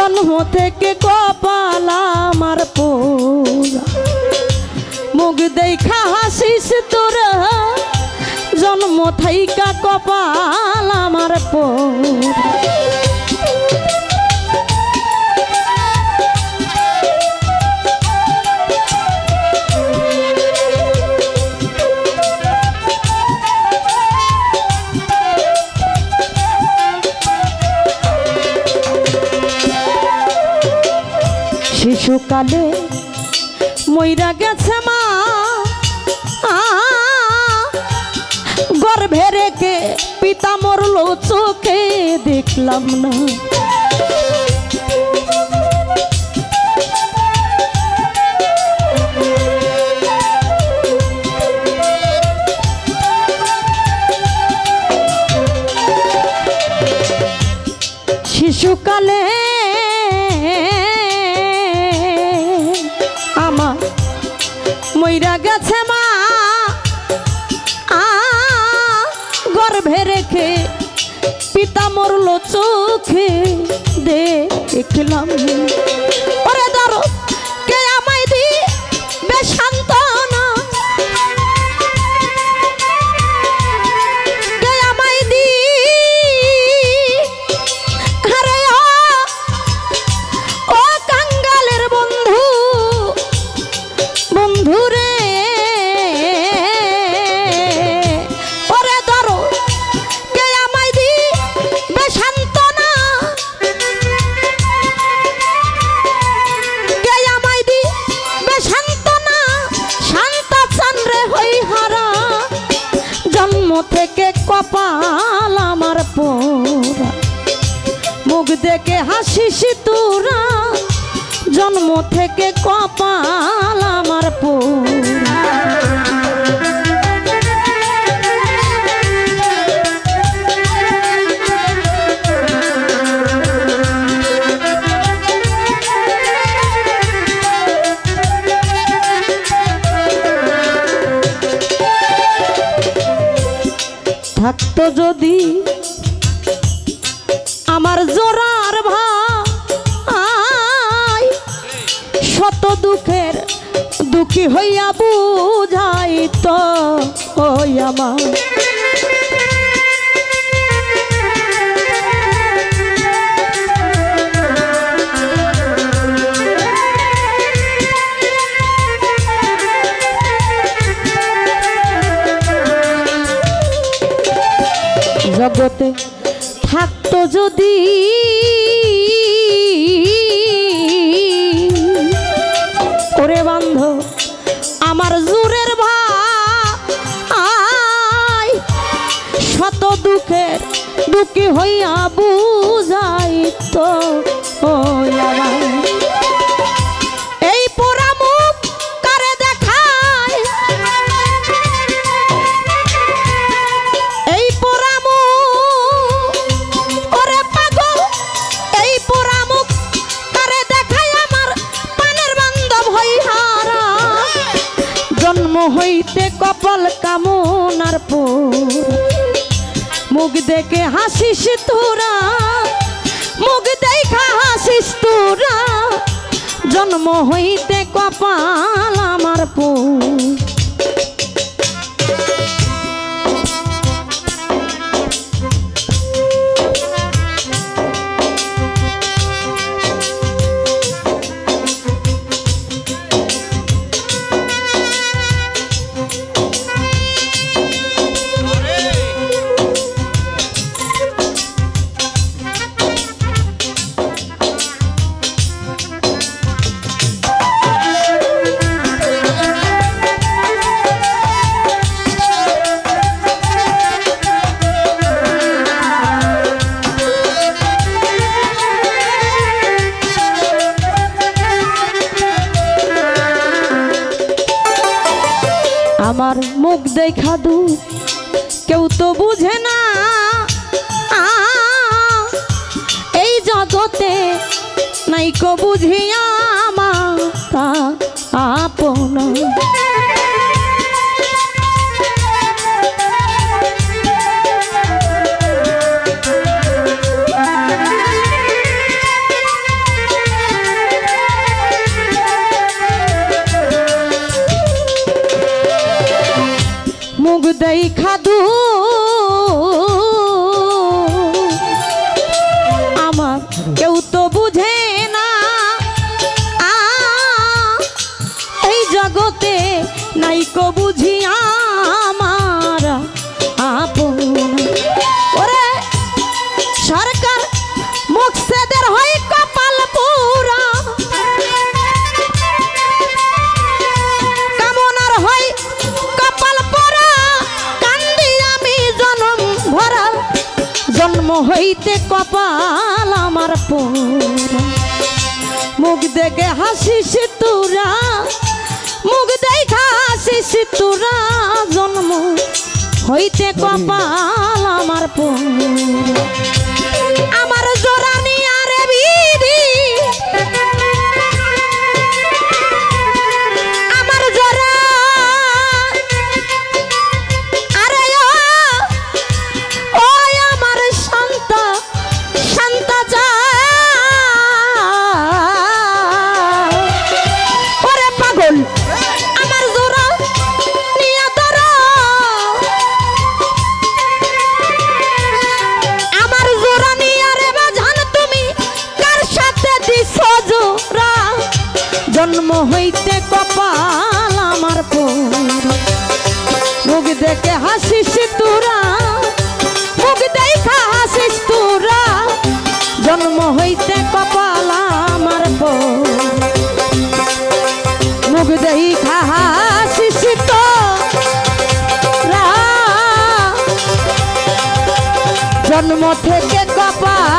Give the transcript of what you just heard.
জন্ম থেকে কপাল আমার পোড়া মুখ দেখা হাসিস তোর জন্ম থাইকা কপাল আমার পোড়া শিশুকালে মইরা গেছে মা। গর্ভে রেখে পিতা মরলো চোখে দেখলাম না। শিশুকালে গর্ভে রেখে পিতা মরল চোখে দেখলাম থেকে কপাল আমার পোড়া মুখ দেখে হাসিস তোরা জন্ম থেকে কপাল আমার পোড়া থাকতো যদি আমার জোরার ভাই শত দুঃখের দুঃখী হইয়া বুঝাইত ওই আমার। জগতে থাকতো যদি ওরে বান্ধ আমার জোরের ভাই শত দুঃখের দুঃখী হইয়া বুঝাই হইতে কপাল কামনার পুর মুখ দেখে হাসিস তোরা, মুখ দেখা হাসিস তোরা। জন্ম হইতে কপাল আমার পো মুখ দেখা দু কেউ তো বুঝে না। এই জগতে নাই কো বুঝিয়া মা আপন। কবুঝি আমার আপন? ওরে, সরকার মুখসেদের হয় কপাল পুরা কামনার হয় কপাল পরা কান্দি আমি জন্ম ভরা। জন্ম হইতে কপাল আমার পোরা। মুখ দেখে হাসিস তোরা। মুখ দেখ হাসিস তোরা জন্ম হইতে কপাল আমার পুর। জন্ম হইতে কপাল আমার মুখ দেখে হাসিস তোরা, মুখ দেখা হাসিস তোরা, জন্ম হইতে কপাল আমার মুখ দেখা হাসিস জন্ম থেকে কপাল